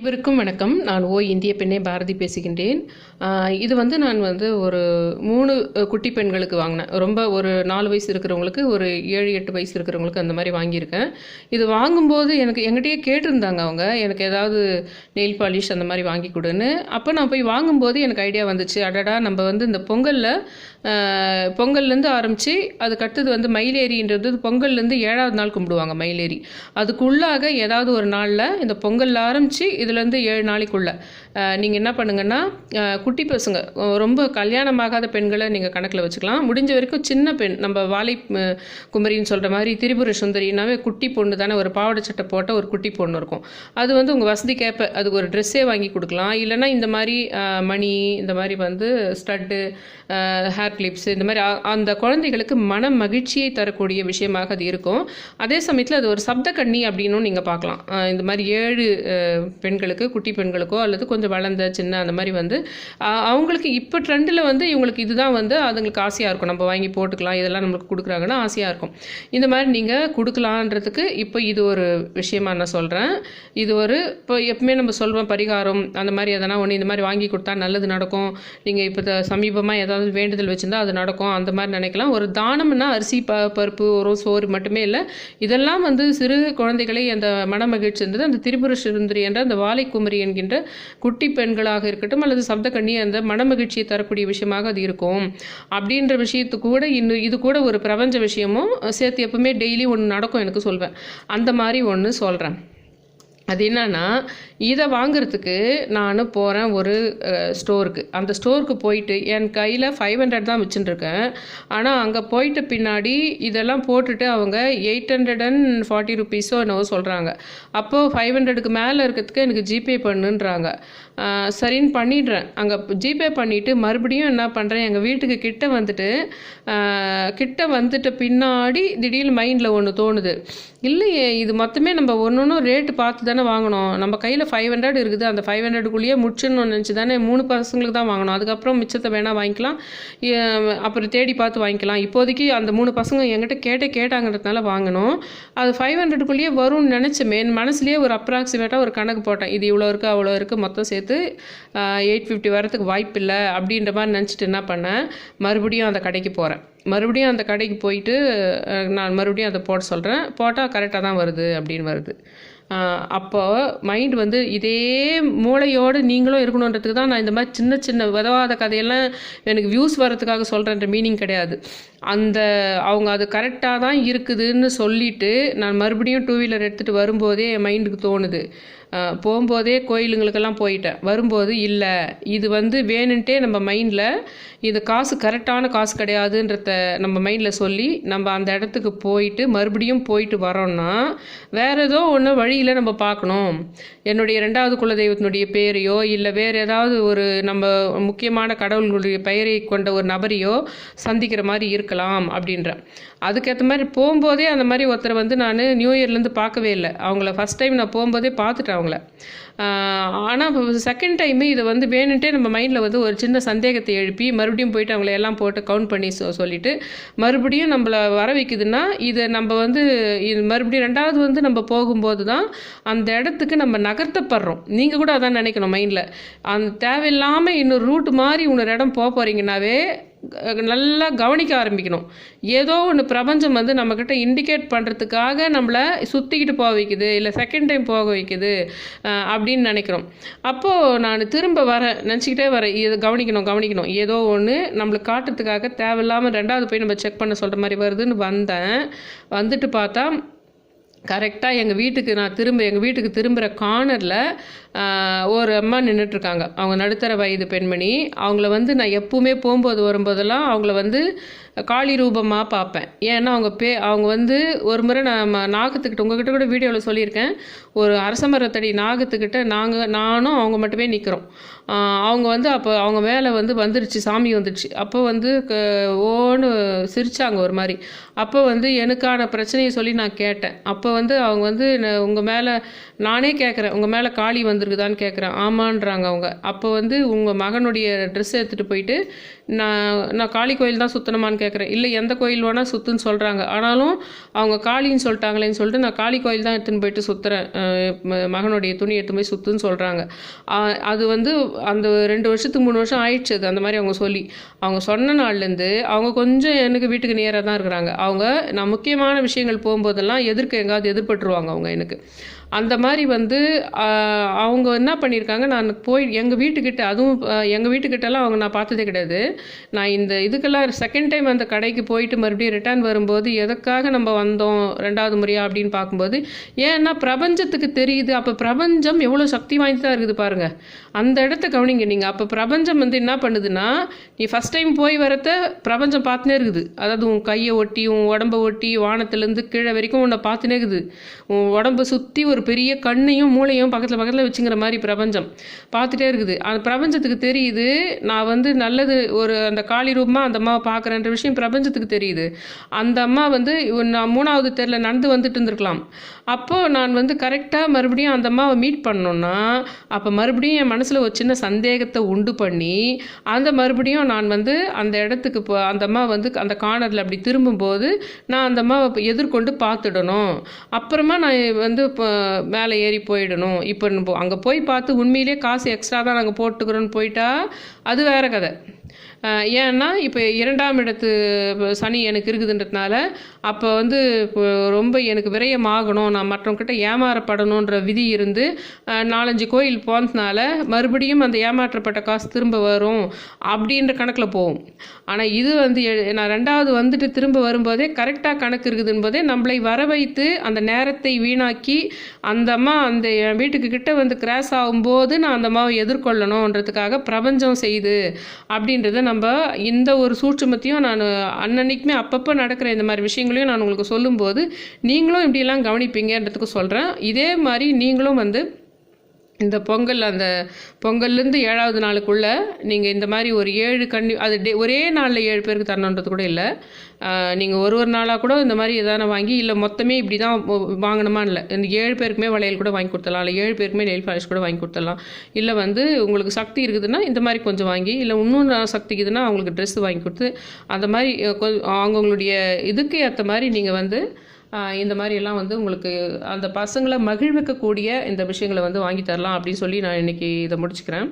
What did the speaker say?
அனைவருக்கும் வணக்கம். நான் ஓ இந்திய பெண்ணே பாரதி பேசுகின்றேன். இது வந்து நான் வந்து ஒரு மூணு குட்டி பெண்களுக்கு வாங்கினேன். ரொம்ப ஒரு நாலு வயசு இருக்கிறவங்களுக்கு ஒரு ஏழு எட்டு வயசு இருக்கிறவங்களுக்கு அந்த மாதிரி வாங்கியிருக்கேன். இது வாங்கும்போது எனக்கு எங்கிட்டயே கேட்டிருந்தாங்க அவங்க. எனக்கு ஏதாவது நெயில் பாலிஷ் அந்த மாதிரி வாங்கி கொடுன்னு. அப்போ நான் போய் வாங்கும்போது எனக்கு ஐடியா வந்துச்சு. அடடா நம்ம வந்து இந்த பொங்கலில் பொங்கல்லேருந்து ஆரம்பித்து அதுக்கடுத்தது வந்து மயிலேரின்றது பொங்கல்லேருந்து ஏழாவது நாள் கும்பிடுவாங்க மயிலேரி அதுக்குள்ளாக ஏதாவது ஒரு நாளில் இந்த பொங்கல் ஆரம்பித்து இது இதுலேருந்து ஏழு நாளைக்குள்ள. நீங்கள் என்ன பண்ணுங்கன்னா குட்டி பசங்க ரொம்ப கல்யாணமாகாத பெண்களை நீங்கள் கணக்கில் வச்சுக்கலாம். முடிஞ்ச வரைக்கும் சின்ன பெண் நம்ம வாலை குமரின்னு சொல்கிற மாதிரி திரிபுர சுந்தரினாவே குட்டி பொண்ணு தானே ஒரு பாவாடை சட்டை போட்ட ஒரு குட்டி பொண்ணு இருக்கும். அது வந்து உங்கள் வசதிக்கேற்ப அதுக்கு ஒரு ட்ரெஸ்ஸே வாங்கி கொடுக்கலாம். இல்லைன்னா இந்த மாதிரி மணி இந்த மாதிரி வந்து ஸ்டட்டு ஹேர் கிளிப்ஸ் இந்த மாதிரி அந்த குழந்தைகளுக்கு மன மகிழ்ச்சியை தரக்கூடிய விஷயமாக அது இருக்கும். அதே சமயத்தில் அது ஒரு சப்த கண்ணி அப்படின்னும் நீங்கள் பார்க்கலாம். இந்த மாதிரி ஏழு பெண்கள் பெண்களுக்கு குட்டி பெண்களுக்கோ அல்லது கொஞ்சம் வளர்ந்த சின்ன அந்த மாதிரி வந்து அவங்களுக்கு இப்போ ட்ரெண்டில் வந்து இவங்களுக்கு இதுதான் வந்து அதுங்களுக்கு ஆசையாக இருக்கும். நம்ம வாங்கி போட்டுக்கலாம் இதெல்லாம் நம்மளுக்கு கொடுக்குறாங்கன்னா ஆசையாக இருக்கும். இந்த மாதிரி நீங்கள் கொடுக்கலான்றதுக்கு இப்போ இது ஒரு விஷயமா நான் சொல்கிறேன் இது ஒரு இப்போ எப்பவுமே நம்ம சொல்வோம் பரிகாரம் அந்த மாதிரி எதனா ஒன்று இந்த மாதிரி வாங்கி கொடுத்தா நல்லது நடக்கும். நீங்கள் இப்போ சமீபமாக ஏதாவது வேண்டுதல் வச்சுருந்தா அது நடக்கும் அந்த மாதிரி நினைக்கலாம். ஒரு தானம்னா அரிசி ப பருப்பு ஒரு சோறு மட்டுமே இல்லை இதெல்லாம் வந்து சிறு குழந்தைகளை அந்த மனமகிழ்ச்சி இருந்தது அந்த திரிபுர சுந்தரி என்ற அந்த வாழைக்குமரி என்கின்ற குட்டி பெண்களாக இருக்கட்டும் அல்லது சப்தக்கண்ணி அந்த மனமகிழ்ச்சியை தரக்கூடிய விஷயமாக அது இருக்கும். அப்படின்ற விஷயத்து கூட இன்னும் இது கூட ஒரு பிரபஞ்ச விஷயமும் சேர்த்து எப்பவுமே டெய்லி ஒன்று நடக்கும் எனக்கு சொல்வேன். அந்த மாதிரி ஒன்று சொல்கிறேன் அது என்னன்னா இதை வாங்குறதுக்கு நான் போகிறேன் ஒரு ஸ்டோருக்கு. அந்த ஸ்டோருக்கு போயிட்டு என் கையில் ஃபைவ் ஹண்ட்ரட் தான் வச்சுட்டுருக்கேன் ஆனால் அங்கே போயிட்ட பின்னாடி இதெல்லாம் போட்டுட்டு அவங்க எயிட் ஹண்ட்ரட் அண்ட் ஃபார்ட்டி ருபீஸோ என்னவோ சொல்கிறாங்க அப்போது ஃபைவ் ஹண்ட்ரடுக்கு மேலே இருக்கிறதுக்கு எனக்கு ஜிபே பண்ணுன்றாங்க. சரின்னு பண்ணிடுறேன். அங்கே ஜிபே பண்ணிவிட்டு மறுபடியும் என்ன பண்ணுறேன் எங்கள் வீட்டுக்கு கிட்ட வந்துட்டு கிட்ட வந்துட்ட பின்னாடி திடீர்னு மைண்டில் ஒன்று தோணுது. இல்லையே இது மொத்தமே நம்ம ஒன்று ஒன்றும் ரேட்டு பார்த்து தானே வாங்கணும். நம்ம கையில் ஃபைவ் ஹண்ட்ரட் இருக்குது. அந்த ஃபைவ் ஹண்ட்ரடுக்குள்ளேயே முடிச்சுன்னு நினச்சி தானே மூணு பசங்களுக்கு தான் வாங்கணும். அதுக்கப்புறம் மிச்சத்தை வேணால் வாங்கிக்கலாம். அப்புறம் தேடி பார்த்து வாங்கிக்கலாம். இப்போதைக்கு அந்த மூணு பசங்க என்கிட்ட கேட்டே கேட்டாங்கிறதுனால வாங்கணும். அது ஃபைவ் ஹண்ட்ரடுக்குள்ளேயே வரும்னு நினச்சேன் என் மனசுலேயே ஒரு அப்ராக்சிமேட்டாக ஒரு கணக்கு போட்டேன். இது இவ்வளோ இருக்குது அவ்வளோ இருக்குது மொத்தம் சேர்த்து எயிட் ஃபிஃப்டி வரத்துக்கு வாய்ப்பு இல்லை அப்படின்ற மாதிரி நினச்சிட்டு என்ன பண்ணேன்? மறுபடியும் அந்த கடைக்கு போகிறேன் மறுபடியும் அந்த கடைக்கு போயிட்டு நான் மறுபடியும் அதை போட சொல்கிறேன் போட்டால் கரெக்டாக தான் வருது அப்படின்னு வருது. அப்போ மைண்ட் வந்து இதே மூளையோடு நீங்களும் இருக்கணுன்றதுக்கு தான் நான் இந்த மாதிரி சின்ன சின்ன விதவாத கதையெல்லாம் எனக்கு வியூஸ் வர்றதுக்காக சொல்கிறேன்ற மீனிங் கிடையாது. அந்த அவங்க அது கரெக்டாக தான் இருக்குதுன்னு சொல்லிட்டு நான் மறுபடியும் டூ வீலர் எடுத்துகிட்டு வரும்போதே என் மைண்டுக்கு தோணுது. போகும்போதே கோயிலுங்களுக்கெல்லாம் போயிட்டேன். வரும்போது இல்லை இது வந்து வேணுன்ட்டே நம்ம மைண்டில் இது காசு கரெக்டான காசு கிடையாதுன்றத நம்ம மைண்டில் சொல்லி நம்ம அந்த இடத்துக்கு போயிட்டு மறுபடியும் போயிட்டு வரோம்னா வேறு ஏதோ ஒன்று வழியில் நம்ம பார்க்கணும். என்னுடைய ரெண்டாவது குலதெய்வத்தினுடைய பேரையோ இல்லை வேறு ஏதாவது ஒரு நம்ம முக்கியமான கடவுள்களுடைய பெயரை கொண்ட ஒரு நபரையோ சந்திக்கிற மாதிரி இருக்கலாம் அப்படின்ற. அதுக்கேற்ற மாதிரி போகும்போதே அந்த மாதிரி ஒருத்தரை வந்து நான் நியூ இயர்லேருந்து பார்க்கவே இல்லை. அவங்கள ஃபஸ்ட் டைம் நான் போகும்போதே பார்த்துட்டேன். அவங்கள ஆனால் செகண்ட் டைமு இதை வந்து வேணுன்ட்டே நம்ம மைண்டில் வந்து ஒரு சின்ன சந்தேகத்தை எழுப்பி மறுபடியும் போயிட்டு அவங்கள எல்லாம் போட்டு கவுண்ட் பண்ணி சொ சொல்லிட்டு மறுபடியும் நம்மளை வர வைக்குதுன்னா இதை நம்ம வந்து இது மறுபடியும் ரெண்டாவது வந்து நம்ம போகும்போது தான் அந்த இடத்துக்கு நம்ம நகர்த்தப்படுறோம். நீங்கள் கூட அதான் நினைக்கணும் மைண்டில் அந்த தேவையில்லாமல் இன்னொரு ரூட் மாதிரி இன்னொரு இடம் போக போகிறீங்கன்னாவே நல்லா கவனிக்க ஆரம்பிக்கணும். ஏதோ ஒன்று பிரபஞ்சம் வந்து நம்மக்கிட்ட இண்டிகேட் பண்ணுறதுக்காக நம்மளை சுற்றிக்கிட்டு போக வைக்குது இல்லை செகண்ட் டைம் போக வைக்குது அப்படி அப்படின்னு நினைக்கிறோம். அப்போது நான் திரும்ப வரேன் நினச்சிக்கிட்டே வரேன் இது கவனிக்கணும் கவனிக்கணும். ஏதோ ஒன்று நம்மளுக்கு காட்டுறதுக்காக தேவையில்லாமல் ரெண்டாவது போய் நம்ம செக் பண்ண சொல்கிற மாதிரி வருதுன்னு வந்தேன். வந்துட்டு பார்த்தா கரெக்டாக எங்கள் வீட்டுக்கு நான் திரும்ப எங்கள் வீட்டுக்கு திரும்புகிற கார்னரில் ஒரு அம்மா நின்றுட்டுருக்காங்க அவங்க நடுத்தர வயது பெண்மணி. அவங்கள வந்து நான் எப்பவுமே போகும்போது வரும்போதெல்லாம் அவங்கள வந்து காளி ரூபமாக பார்ப்பேன். ஏன்னா அவங்க பே அவங்க வந்து ஒரு முறை நான் நாகத்துக்கிட்ட உங்ககிட்ட கூட வீடியோவில் சொல்லியிருக்கேன். ஒரு அரசமரத்தடி நாகத்துக்கிட்ட நாங்கள் நானும் அவங்க மட்டுமே நிற்கிறோம் அவங்க வந்து அப்போ அவங்க மேலே வந்து வந்துருச்சு சாமி வந்துடுச்சு அப்போ வந்து க- ஓன்னு சிரிச்சாங்க ஒரு மாதிரி அப்போ வந்து எனக்கான பிரச்சனையை சொல்லி நான் கேட்டேன். அப்போ வந்து அவங்க வந்து உங்கள் மேலே நானே கேட்குறேன் உங்கள் மேலே காளி வந்திருக்குதான்னு கேட்குறேன் ஆமான்றாங்க அவங்க. அப்போ வந்து உங்கள் மகனுடைய ட்ரெஸ் எடுத்துகிட்டு போயிட்டு நான் நான் காளி கோயில் தான் சுற்றணுமான்னு கேட்குறேன் இல்லை எந்த கோயில் வேணால் சுற்றுன்னு சொல்கிறாங்க ஆனாலும் அவங்க காளின்னு சொல்லிட்டாங்களேன்னு சொல்லிட்டு நான் காளி கோயில் தான் எடுத்துன்னு போயிட்டு சுற்றுறேன் மகனுடைய துணி எடுத்து போய் சுற்றுன்னு சொல்கிறாங்க அது வந்து அந்த ரெண்டு வருஷத்துக்கு மூணு வருஷம் ஆயிடுச்சு அது அந்த மாதிரி அவங்க சொல்லி. அவங்க சொன்ன நாள்லேருந்து அவங்க கொஞ்சம் எனக்கு வீட்டுக்கு நேராக தான் இருக்கிறாங்க. அவங்க நான் முக்கியமான விஷயங்கள் போகும்போதெல்லாம் எதிர்க்க எங்காவது எதிர்பட்டுருவாங்க அவங்க எனக்கு. அந்த மாதிரி வந்து அவங்க என்ன பண்ணியிருக்காங்க நான் போய் எங்கள் வீட்டுக்கிட்ட அதுவும் எங்கள் வீட்டுக்கிட்டலாம் அவங்க நான் பார்த்ததே கிடையாது. நான் இந்த இதுக்கெல்லாம் செகண்ட் டைம் அந்த கடைக்கு போயிட்டு மறுபடியும் ரிட்டர்ன் வரும்போது எதுக்காக நம்ம வந்தோம் ரெண்டாவது முறையாக அப்படின்னு பார்க்கும்போது ஏன்னா பிரபஞ்சத்துக்கு தெரியுது. அப்போ பிரபஞ்சம் எவ்வளோ சக்தி வாய்ந்ததாக இருக்குது பாருங்கள் அந்த இடத்த கவனிங்க நீங்கள் அப்போ பிரபஞ்சம் வந்து என்ன பண்ணுதுன்னா நீ ஃபஸ்ட் டைம் போய் வரத்த பிரபஞ்சம் பார்த்துனே இருக்குது. அதாவது உன் கையை ஒட்டி உன் உடம்ப ஒட்டி வானத்துலேருந்து கீழே வரைக்கும் உன்னை பார்த்துனே இருக்குது. உன் உடம்பை சுற்றி ஒரு பெரிய கண்ணையும் மூளையும் பக்கத்தில் பக்கத்தில் வச்சுங்கிற மாதிரி பிரபஞ்சம். பார்த்துட்டே இருக்குது. அந்த பிரபஞ்சத்துக்கு தெரியுது நான் வந்து நல்லது ஒரு அந்த காளி ரூபமாக அந்த அம்மாவை பார்க்குறேன்ற விஷயம் பிரபஞ்சத்துக்கு தெரியுது. அந்த அம்மா வந்து நான் மூணாவது தெருல நடந்து வந்துட்டு இருந்திருக்கலாம். அப்போது நான் வந்து கரெக்டாக மறுபடியும் அந்த அம்மாவை மீட் பண்ணோன்னா அப்போ மறுபடியும் என் மனசில் ஒரு சின்ன சந்தேகத்தை உண்டு பண்ணி அந்த மறுபடியும் நான் வந்து அந்த இடத்துக்கு போ அந்த அம்மா வந்து அந்த கார்னரில் அப்படி திரும்பும்போது நான் அந்த அம்மாவை எதிர்கொண்டு பார்த்துடணும். அப்புறமா நான் வந்து இப்போ மேலே ஏறி போயிடணும். இப்போ அங்கே போய் பார்த்து உண்மையிலே காசு எக்ஸ்ட்ரா தான் நாங்கள் போட்டுக்கிறோன்னு போயிட்டா அது வேறு கதை. ஏன்னா இப்போ இரண்டாம் இடத்து சனி எனக்கு இருக்குதுன்றதுனால அப்போ வந்து ரொம்ப எனக்கு விரயமாகணும் நான் மற்றவங்கிட்ட ஏமாறப்படணுன்ற விதி இருந்து நாலஞ்சு கோயில் போனதுனால மறுபடியும் அந்த ஏமாற்றப்பட்ட காசு திரும்ப வரும் அப்படின்ற கணக்கில் போகும் ஆனால் இது வந்து எ- நான் ரெண்டாவது வந்துட்டு திரும்ப வரும்போதே கரெக்டாக கணக்கு இருக்குதுன்போதே நம்மளை வர வைத்து அந்த நேரத்தை வீணாக்கி அந்த அம்மா அந்த என் வீட்டுக்கு கிட்ட வந்து கிராஸ் ஆகும்போது நான் அந்த அம்மாவை எதிர்கொள்ளணுன்றதுக்காக பிரபஞ்சம் செய்யுது அப்படின்றத நம்ம இந்த ஒரு சூட்சமத்தையும் நான் அன்னன்னைக்குமே அப்பப்போ நடக்கிற இந்த மாதிரி விஷயங்களையும் நான் உங்களுக்கு சொல்லும்போது நீங்களும் இப்படியெல்லாம் கவனிப்பீங்கன்றதுக்கு சொல்கிறேன் இதே மாதிரி நீங்களும் வந்து இந்த பொங்கல் அந்த பொங்கல்லேருந்து ஏழாவது நாளுக்குள்ளே நீங்கள் இந்த மாதிரி ஒரு ஏழு கண்ணி அது டே ஒரே நாளில் ஏழு பேருக்கு தரணுன்றது கூட இல்லை. நீங்கள் ஒரு ஒரு நாளாக கூட இந்த மாதிரி எதான வாங்கி இல்லை மொத்தமே இப்படி தான் வாங்கணுமா? இல்லை இந்த ஏழு பேருக்குமே வளையல் கூட வாங்கி கொடுத்துடலாம். இல்லை ஏழு பேருக்குமே நெல் பாலிஷ் கூட வாங்கி கொடுத்துடலாம். இல்லை வந்து உங்களுக்கு சக்தி இருக்குதுன்னா இந்த மாதிரி கொஞ்சம் வாங்கி இல்லை இன்னும் சக்தி இருக்குதுன்னா அவங்களுக்கு ட்ரெஸ் வாங்கி கொடுத்து அந்த மாதிரி அஹ், அவங்கவுங்களுடைய இதுக்கு ஏற்ற மாதிரி நீங்கள் வந்து இந்த மாதிரி எல்லாம் வந்து உங்களுக்கு அந்த பசங்களை மகிழ்விக்கக்கூடிய இந்த விஷயங்களை வந்து வாங்கி தரலாம் அப்படின்னு சொல்லி நான் இன்னைக்கு இதை முடிச்சுக்கிறேன்.